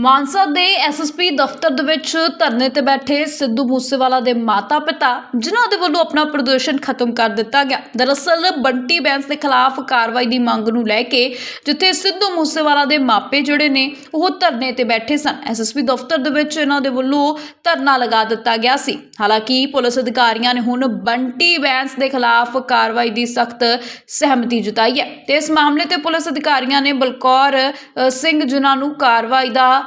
ਮਾਨਸਾ ਦੇ ਐਸਐਸਪੀ ਦਫ਼ਤਰ ਦੇ ਵਿੱਚ ਧਰਨੇ ਤੇ ਬੈਠੇ ਸਿੱਧੂ ਮੂਸੇਵਾਲਾ ਦੇ ਮਾਤਾ-ਪਿਤਾ, ਜਿਨ੍ਹਾਂ ਦੇ ਵੱਲੋਂ ਆਪਣਾ ਪ੍ਰਦਰਸ਼ਨ ਖਤਮ ਕਰ ਦਿੱਤਾ ਗਿਆ। ਦਰਅਸਲ, ਬੰਟੀ ਬੈਂਸ ਦੇ ਖਿਲਾਫ ਕਾਰਵਾਈ ਦੀ ਮੰਗ ਨੂੰ ਲੈ ਕੇ ਜਿੱਥੇ ਸਿੱਧੂ ਮੂਸੇਵਾਲਾ ਦੇ ਮਾਪੇ ਜਿਹੜੇ ਨੇ, ਉਹ ਧਰਨੇ ਤੇ ਬੈਠੇ ਸਨ। ਐਸਐਸਪੀ ਦਫ਼ਤਰ ਦੇ ਵਿੱਚ ਇਹਨਾਂ ਦੇ ਵੱਲੋਂ ਧਰਨਾ ਲਗਾ ਦਿੱਤਾ ਗਿਆ ਸੀ। ਹਾਲਾਂਕਿ, ਪੁਲਿਸ ਅਧਿਕਾਰੀਆਂ ਨੇ ਹੁਣ ਬੰਟੀ ਬੈਂਸ ਦੇ ਖਿਲਾਫ ਕਾਰਵਾਈ ਦੀ ਸਖਤ ਸਹਿਮਤੀ ਜਤਾਈ ਹੈ। ਤੇ ਇਸ ਮਾਮਲੇ ਤੇ ਪੁਲਿਸ ਅਧਿਕਾਰੀਆਂ ਨੇ ਬਲਕੌਰ ਸਿੰਘ ਜਿਨ੍ਹਾਂ ਨੂੰ ਕਾਰਵਾਈ ਦਾ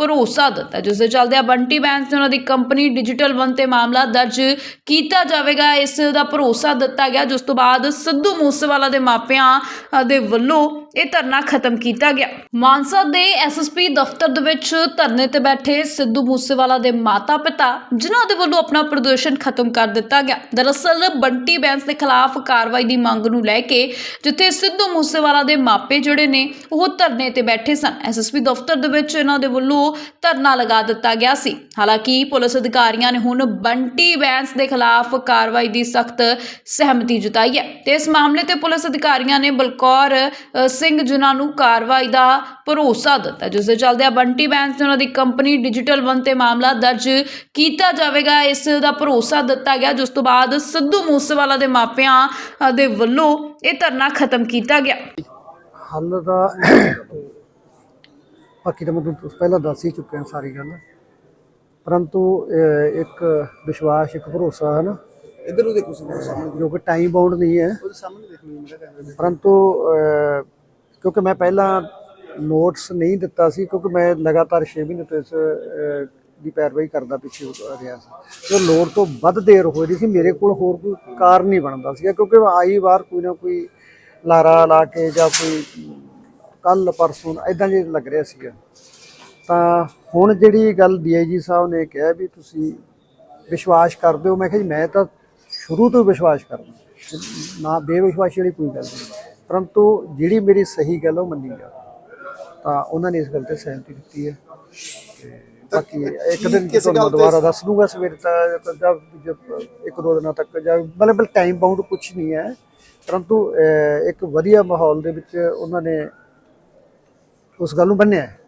ਭਰੋਸਾ ਦਿੱਤਾ ਜਿਸ ਦੇ ਚੱਲਦਿਆਂ ਬੰਟੀ ਬੈਂਸ ਨੇ ਉਹਨਾਂ ਦੀ ਕੰਪਨੀ ਡਿਜੀਟਲ ਵਨ ਤੇ ਮਾਮਲਾ ਦਰਜ ਕੀਤਾ ਜਾਵੇਗਾ। ਇਸ ਦਾ ਭਰੋਸਾ ਦਿੱਤਾ ਗਿਆ, ਜਿਸ ਤੋਂ ਬਾਅਦ ਸਿੱਧੂ ਮੂਸੇਵਾਲਾ ਦੇ ਮਾਪਿਆਂ ਦੇ ਵੱਲੋਂ ਇਹ ਧਰਨਾ ਖਤਮ ਕੀਤਾ ਗਿਆ। ਮਾਨਸਾ ਦੇ ਐਸਐਸਪੀ ਦਫ਼ਤਰ ਦੇ ਵਿੱਚ ਧਰਨੇ ਤੇ ਬੈਠੇ ਸਿੱਧੂ ਮੂਸੇਵਾਲਾ ਦੇ ਮਾਤਾ-ਪਿਤਾ, ਜਿਨ੍ਹਾਂ ਦੇ ਵੱਲੋਂ ਆਪਣਾ ਪ੍ਰਦਰਸ਼ਨ ਖਤਮ ਕਰ ਦਿੱਤਾ ਗਿਆ। ਦਰਅਸਲ, ਬੰਟੀ ਬੈਂਸ ਦੇ ਖਿਲਾਫ ਕਾਰਵਾਈ ਦੀ ਮੰਗ ਨੂੰ ਲੈ ਕੇ ਜਿੱਥੇ ਸਿੱਧੂ ਮੂਸੇਵਾਲਾ ਦੇ ਮਾਪੇ ਜਿਹੜੇ ਨੇ, ਉਹ ਧਰਨੇ ਤੇ ਬੈਠੇ ਸਨ। ਐਸਐਸਪੀ ਦਫ਼ਤਰ ਦੇ ਵਿੱਚ ਇਹਨਾਂ ਦੇ ਵੱਲੋਂ ਧਰਨਾ ਲਗਾ ਦਿੱਤਾ ਗਿਆ ਸੀ। ਹਾਲਾਂਕਿ ਪੁਲਿਸ ਅਧਿਕਾਰੀਆਂ ਨੇ ਹੁਣ ਬੰਟੀ ਬੈਂਸ ਦੇ ਖਿਲਾਫ ਕਾਰਵਾਈ ਦੀ ਸਖਤ ਸਹਿਮਤੀ ਜਤਾਈ ਹੈ। ਤੇ ਇਸ ਮਾਮਲੇ ਤੇ ਪੁਲਿਸ ਅਧਿਕਾਰੀਆਂ ਨੇ ਬਲਕੌਰ ਸਿੰਘ ਜਿਨ੍ਹਾਂ ਨੂੰ ਕਾਰਵਾਈ ਦਾ ਭਰੋਸਾ ਦਿੱਤਾ ਜਿਸ ਦੇ ਚੱਲਦਿਆਂ ਬੰਟੀ ਬੈਂਸ ਤੇ ਉਹਨਾਂ ਦੀ ਕੰਪਨੀ ਡਿਜੀਟਲ ਵਨ ਤੇ ਮਾਮਲਾ ਦਰਜ ਕੀਤਾ ਜਾਵੇਗਾ। ਇਸ ਦਾ ਭਰੋਸਾ ਦਿੱਤਾ ਗਿਆ, ਜਿਸ ਤੋਂ ਬਾਅਦ ਸਿੱਧੂ ਮੂਸੇਵਾਲਾ ਦੇ ਮਾਪਿਆਂ ਦੇ ਵੱਲੋਂ ਇਹ ਧਰਨਾ ਖਤਮ ਕੀਤਾ ਗਿਆ। ਹੱਲ ਦਾ ਬਾਕੀ ਤਾਂ ਮੈਂ ਤੁਹਾਨੂੰ ਪਹਿਲਾਂ ਦੱਸ ਹੀ ਚੁੱਕਿਆ ਸਾਰੀ ਗੱਲ। ਪਰੰਤੂ ਇੱਕ ਵਿਸ਼ਵਾਸ ਇੱਕ ਭਰੋਸਾ ਹੈ ਨਾ। ਇਧਰ ਨੂੰ ਦੇਖੋ ਸਾਹਮਣੇ। ਜੋ ਕਿ ਟਾਈਮ ਬਾਉਂਡ ਨਹੀਂ ਹੈ। ਉਹਦੇ ਸਾਹਮਣੇ ਦੇਖ ਲਓ ਮੇਰਾ ਕੈਮਰਾ ਪਰੰਤੂ ਕਿਉਂਕਿ ਮੈਂ ਪਹਿਲਾਂ ਨੋਟਸ ਨਹੀਂ ਦਿੱਤਾ ਸੀ ਕਿਉਂਕਿ ਮੈਂ ਲਗਾਤਾਰ 6 ਮਹੀਨੇ ਤੋਂ ਇਸ ਦੀ ਪੈਰਵਾਈ ਕਰਦਾ ਪਿੱਛੇ ਰਿਹਾ ਸੀ। ਤੇ ਲੋੜ ਤੋਂ ਵੱਧ ਦੇਰ ਹੋ ਰਹੀ ਸੀ ਮੇਰੇ ਕੋਲ ਹੋਰ ਕੋਈ ਕਾਰਨ ਨਹੀਂ ਬਣਦਾ ਸੀਗਾ ਕਿਉਂਕਿ ਆਈ ਵਾਰ ਕੋਈ ਨਾ ਕੋਈ ਲਾਰਾ ਲਾ ਕੇ ਜਾਂ ਕੋਈ ਕੱਲ ਪਰਸੋਂ ਐਦਾਂ ਜੇ ਲੱਗ ਰਿਹਾ ਸੀਗਾ। ਤਾਂ ਹੁਣ ਜਿਹੜੀ ਗੱਲ ਡੀਆਈਜੀ ਸਾਹਿਬ ਨੇ ਕਿਹਾ ਵੀ ਤੁਸੀਂ ਵਿਸ਼ਵਾਸ ਕਰਦੇ ਹੋ ਮੈਂ ਕਿਹਾ ਜੀ ਮੈਂ ਤਾਂ ਸ਼ੁਰੂ ਤੋਂ ਵਿਸ਼ਵਾਸ ਕਰਦਾ। ਨਾ ਬੇਵਿਸ਼ਵਾਸੀ ਵਾਲੀ ਕੋਈ ਗੱਲ ਨਹੀਂ। ਪਰੰਤੂ ਜਿਹੜੀ ਮੇਰੀ ਸਹੀ ਗੱਲ ਉਹ ਮੰਨੀ ਜਾ ਤਾਂ ਉਹਨਾਂ ਨੇ ਇਸ ਗੱਲ ਤੇ ਸਹਿਮਤੀ ਦਿੱਤੀ ਹੈ। ਬਾਕੀ ਇੱਕ ਦਿਨ ਕਿਸ ਤੁਹਾਨੂੰ ਦੁਬਾਰਾ ਦੱਸ ਦੂੰਗਾ ਸਵੇਰ ਤੱਕ ਜਦ ਇੱਕ ਦੋ ਦਿਨਾਂ ਤੱਕ ਜਾਂ ਮਤਲਬ ਟਾਈਮ ਬਾਉਂਡ ਕੁਝ ਨਹੀਂ ਹੈ। ਪਰੰਤੂ ਇੱਕ ਵਧੀਆ ਮਾਹੌਲ ਦੇ ਵਿੱਚ ਉਹਨਾਂ ਨੇ ਉਸ ਗੱਲ ਨੂੰ ਬੰਨਿਆ ਹੈ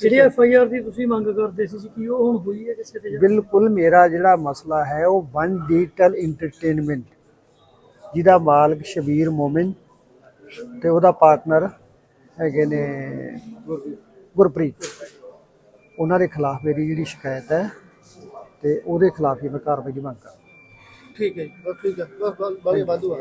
ਜਿਹੜੀ ਐਫ ਆਈ ਆਰ ਦੀ ਤੁਸੀਂ ਮੰਗ ਕਰਦੇ ਸੀ ਕਿ ਉਹ ਹੁਣ ਹੋਈ ਹੈ ਕਿਸੇ ਤੇ ਜਾਂ- ਬਿਲਕੁਲ ਮੇਰਾ ਜਿਹੜਾ ਮਸਲਾ ਹੈ ਉਹ ਵਨ ਡਿਜੀਟਲ ਐਂਟਰਟੇਨਮੈਂਟ ਜਿਹਦਾ ਮਾਲਕ ਸ਼ਬੀਰ ਮੋਮਿਨ ਤੇ ਉਹਦਾ ਪਾਰਟਨਰ ਹੈਗੇ ਨੇ ਗੁਰਪ੍ਰੀਤ ਉਹਨਾਂ ਦੇ ਖਿਲਾਫ ਮੇਰੀ ਜਿਹੜੀ ਸ਼ਿਕਾਇਤ ਹੈ ਤੇ ਉਹਦੇ ਖਿਲਾਫ ਹੀ ਮੈਂ ਕਾਰਵਾਈ ਦੀ ਮੰਗ ਕਰਦਾ ਠੀਕ ਹੈ ਜੀ ਬਸ ਠੀਕ ਹੈ ਬਸ ਬਸ ਬਾਰੇ ਵਾਧੂ ਆ